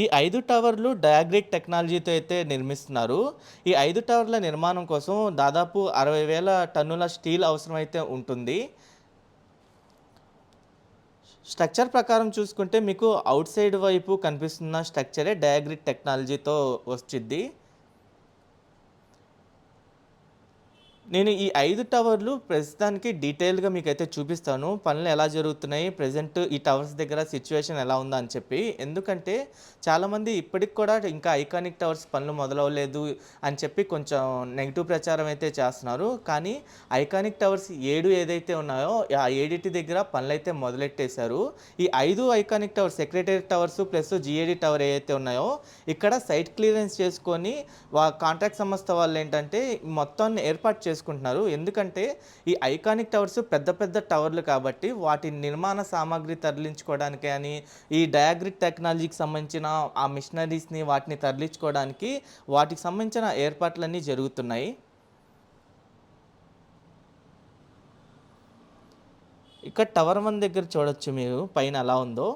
ఈ ఐదు టవర్లు డయాగ్రిక్ టెక్నాలజీతో అయితే నిర్మిస్తున్నారు. ఈ ఐదు టవర్ల నిర్మాణం కోసం దాదాపు అరవై వేల టన్నుల స్టీల్ అవసరమైతే ఉంటుంది. స్ట్రక్చర్ ప్రకారం చూసుకుంటే మీకు అవుట్ సైడ్ వైపు కనిపిస్తున్న స్ట్రక్చరే డయాగ్రిక్ టెక్నాలజీతో వచ్చిద్ది. నేను ఈ ఐదు టవర్లు ప్రస్తుతానికి డీటెయిల్‌గా మీకైతే చూపిస్తాను. పనులు ఎలా జరుగుతున్నాయి, ప్రెజెంట్ ఈ టవర్స్ దగ్గర సిచ్యువేషన్ ఎలా ఉందా అని చెప్పి. ఎందుకంటే చాలామంది ఇప్పటికి కూడా ఇంకా ఐకానిక్ టవర్స్ పనులు మొదలవ్వలేదు అని చెప్పి కొంచెం నెగిటివ్ ప్రచారం అయితే చేస్తున్నారు. కానీ ఐకానిక్ టవర్స్ ఏడు ఏదైతే ఉన్నాయో ఆ ఏడిటి దగ్గర పనులైతే మొదలెట్టేశారు. ఈ ఐదు iconic towers secretariat towers plus G A D tower ఏవైతే ఉన్నాయో ఇక్కడ సైట్ క్లియరెన్స్ చేసుకొని వా కాంట్రాక్ట్ సంస్థ వాళ్ళు ఏంటంటే మొత్తాన్ని ఏర్పాటు చేసుకుంటున్నారు. ఎందుకంటే ఈ ఐకానిక్ టవర్స్ పెద్ద పెద్ద టవర్లు కాబట్టి వాటి నిర్మాణ సామాగ్రి తరలించుకోవడానికి అని ఈ డయాగ్రిక్ టెక్నాలజీకి సంబంధించిన ఆ మిషనరీస్‌ని వాటిని తరలించుకోవడానికి వాటికి సంబంధించిన ఏర్పాట్లన్నీ జరుగుతున్నాయి. ఇక్కడ టవర్ వన్ దగ్గర చూడొచ్చు మీరు పైన ఎలా ఉందో.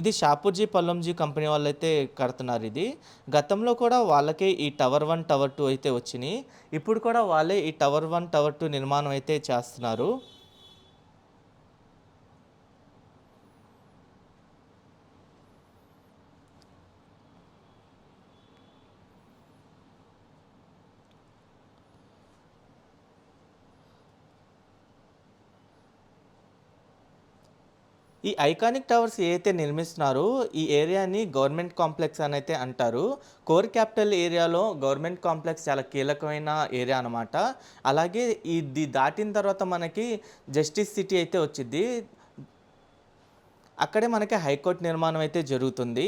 ఇది షాపూర్జీ పల్లంజీ కంపెనీ వాళ్ళైతే కడుతున్నారిది. గతంలో కూడా వాళ్ళకే ఈ టవర్ వన్ టవర్ టూ అయితే వచ్చినాయి ఇప్పుడు కూడా వాళ్ళే ఈ టవర్ వన్ టవర్ టూ నిర్మాణం అయితే చేస్తున్నారు. ఈ ఐకానిక్ టవర్స్ ఏదైతే నిర్మిస్తున్నారో ఈ ఏరియాని గవర్నమెంట్ కాంప్లెక్స్ అని అయితే అంటారు. కోర్ క్యాపిటల్ ఏరియాలో గవర్నమెంట్ కాంప్లెక్స్ చాలా కీలకమైన ఏరియా అనమాట. అలాగే ఇది దాటిన తర్వాత మనకి జస్టిస్ సిటీ అయితే వచ్చింది అక్కడే మనకి హైకోర్ట్ నిర్మాణం అయితే జరుగుతుంది.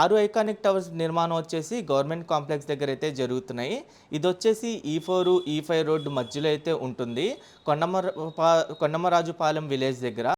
ఆరు ఐకానిక్ టవర్స్ నిర్మాణం వచ్చేసి గవర్నమెంట్ కాంప్లెక్స్ దగ్గర అయితే జరుగుతున్నాయి. ఇది వచ్చేసి ఈ ఫోర్ ఈ ఫైవ్ రోడ్డు మధ్యలో అయితే ఉంటుంది. కొండమర కొండమరాజుపాలెం విలేజ్ దగ్గర.